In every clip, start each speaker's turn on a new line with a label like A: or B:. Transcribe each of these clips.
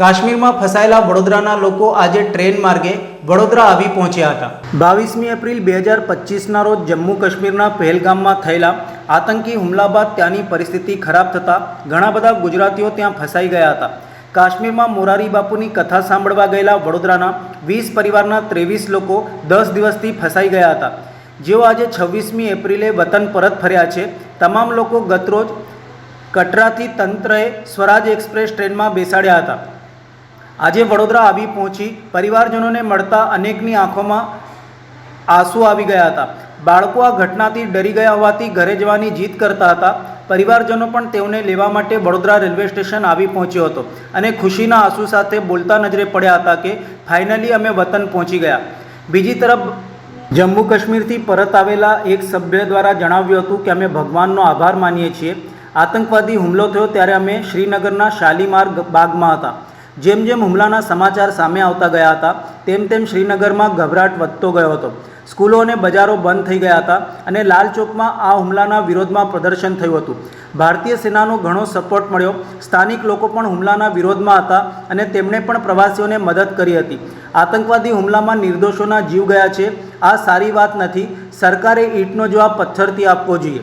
A: કાશ્મીરમાં ફસાયેલા વડોદરાના લોકો આજે ટ્રેન માર્ગે વડોદરા આવી પહોંચ્યા હતા. બાવીસમી એપ્રિલ બે હજાર પચીસના રોજ જમ્મુ કાશ્મીરના પહેલગામમાં થયેલા આતંકી હુમલા બાદ ત્યાંની પરિસ્થિતિ ખરાબ થતાં ઘણા બધા ગુજરાતીઓ ત્યાં ફસાઈ ગયા હતા. કાશ્મીરમાં મોરારી બાપુની કથા સાંભળવા ગયેલા વડોદરાના વીસ પરિવારના ત્રેવીસ લોકો દસ દિવસથી ફસાઈ ગયા હતા. જેઓ આજે છવ્વીસમી એપ્રિલે વતન પરત ફર્યા છે. તમામ લોકો ગતરોજ કટરાથી તંત્રએ સ્વરાજ એક્સપ્રેસ ટ્રેનમાં બેસાડ્યા હતા. આજે વડોદરા આવી પહોંચી પરિવારજનોને મળતા અનેકની આંખોમાં આંસુ આવી ગયા હતા. બાળકો આ ઘટનાથી ડરી ગયા હોવાથી ઘરે જવાની જીત કરતા હતા. પરિવારજનો પણ તેઓને લેવા માટે વડોદરા રેલવે સ્ટેશન આવી પહોંચ્યો હતો અને ખુશીના આંસુ સાથે બોલતા નજરે પડ્યા હતા કે, ફાઇનલી અમે વતન પહોંચી ગયા. બીજી તરફ, જમ્મુ કાશ્મીરથી પરત આવેલા એક સભ્ય દ્વારા જણાવ્યું હતું કે, અમે ભગવાનનો આભાર માનીએ છીએ. આતંકવાદી હુમલો થયો ત્યારે અમે શ્રીનગરના શાલીમાર બાગમાં હતા. જેમ જેમ હુમલાના સમાચાર સામે આવતા ગયા હતા, તેમ તેમ શ્રીનગરમાં ગભરાટ વધતો ગયો હતો. સ્કૂલો અને બજારો બંધ થઈ ગયા હતા અને લાલ ચોકમાં આ હુમલાના વિરોધમાં પ્રદર્શન થયું હતું. ભારતીય સેનાનો ઘણો સપોર્ટ મળ્યો. સ્થાનિક લોકો પણ હુમલાના વિરોધમાં હતા અને તેમણે પણ પ્રવાસીઓને મદદ કરી હતી. આતંકવાદી હુમલામાં નિર્દોષોના જીવ ગયા છે. આ સારી વાત નથી. સરકારે ઈંટનો જવાબ પથ્થરથી આપવો જોઈએ.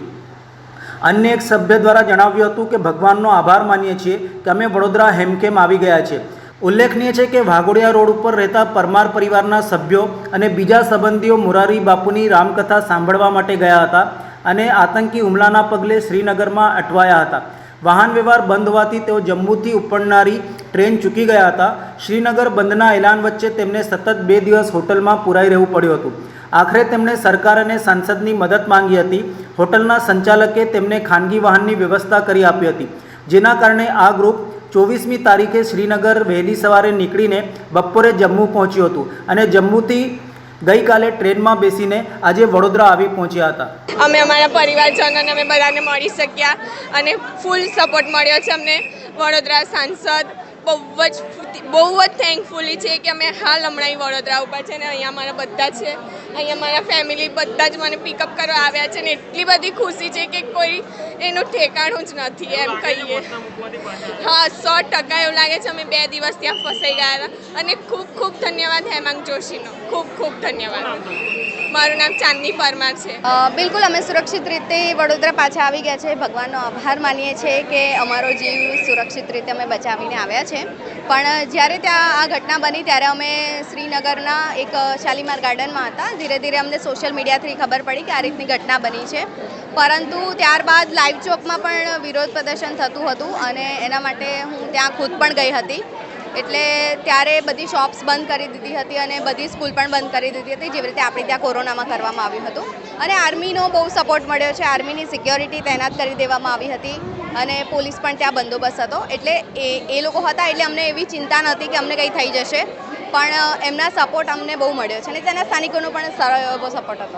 A: અન્ય એક સભ્ય દ્વારા જણાવ્યું હતું કે ભગવાનનો આભાર માનીએ છીએ કે અમે વડોદરા હેમખેમ આવી ગયા છે ઉલ્લેખનીય છે કે વાઘોડિયા રોડ ઉપર રહેતા પરમાર પરિવારના સભ્યો અને બીજા સંબંધીઓ મોરારી બાપુની રામકથા સાંભળવા માટે ગયા હતા અને આતંકી હુમલાના પગલે શ્રીનગરમાં અટવાયા હતા. વાહન વ્યવહાર બંધ હોવાથી તેઓ જમ્મુથી ઉપડનારી ટ્રેન ચૂકી ગયા હતા. શ્રીનગર બંધના એલાન વચ્ચે તેમને સતત બે દિવસ હોટલમાં પુરાઈ રહેવું પડ્યું હતું. આખરે તેમણે સરકાર અને સાંસદની મદદ માંગી હતી. હોટલના સંચાલકે તેમને ખાનગી વાહનની વ્યવસ્થા કરી આપી હતી. જેના કારણે આ ગ્રુપ ચોવીસમી તારીખે શ્રીનગર વહેલી સવારે નીકળીને બપોરે જમ્મુ પહોંચ્યું હતું અને જમ્મુથી ગઈકાલે ટ્રેનમાં બેસીને આજે વડોદરા આવી પહોંચ્યા હતા.
B: અમે અમારા પરિવારજનોને અમે બધાને મળી શક્યા અને ફૂલ સપોર્ટ મળ્યો છે અમને. વડોદરા સાંસદ બહુ જ બહુ જ થેન્કફુલી છે કે અમે હાલ હમણાં વડોદરા ઉપર છે ને અહીંયા અમારા બધા છે. અહીંયા મારા ફેમિલી બધા જ મને પિકઅપ કરવા આવ્યા છે ને એટલી બધી ખુશી છે કે કોઈ એનું ઠેકાણું જ નથી એમ કહીએ. હા સો ટકા એવું લાગે છે અમે બે દિવસ ત્યાં ફસાઈ ગયા હતા. અને ખૂબ ખૂબ ધન્યવાદ હેમાંગ જોશીનો. ખૂબ ખૂબ ધન્યવાદ. મારું નામ ચાંદની પરમાર છે.
C: બિલકુલ અમે સુરક્ષિત રીતે વડોદરા પાછા આવી ગયા છે. ભગવાનનો આભાર માનીએ છીએ કે અમારો જીવ સુરક્ષિત રીતે અમે બચાવીને આવ્યા છે. પણ જ્યારે ત્યાં આ ઘટના બની, ત્યારે અમે શ્રીનગરના એક શાલીમાર ગાર્ડનમાં હતા. ધીરે ધીરે અમને સોશિયલ મીડિયાથી ખબર પડી કે આ રીતની ઘટના બની છે. પરંતુ ત્યારબાદ લાઈવ ચોકમાં પણ વિરોધ પ્રદર્શન થતું હતું અને એના માટે હું ત્યાં ખુદ પણ ગઈ હતી. એટલે ત્યારે બધી શોપ્સ બંધ કરી દીધી હતી અને બધી સ્કૂલ પણ બંધ કરી દીધી હતી, જેવી રીતે આપણે ત્યાં કોરોનામાં કરવામાં આવ્યું હતું. અને આર્મીનો બહુ સપોર્ટ મળ્યો છે. આર્મીની સિક્યોરિટી તૈનાત કરી દેવામાં આવી હતી અને પોલીસ પણ ત્યાં બંદોબસ્ત હતો. એટલે એ એ લોકો હતા એટલે અમને એવી ચિંતા નહોતી કે અમને કંઈ થઈ જશે. પણ એમના સપોર્ટ અમને બહુ મળ્યો છે અને તેના સ્થાનિકોનો પણ સારો એવો સપોર્ટ હતો.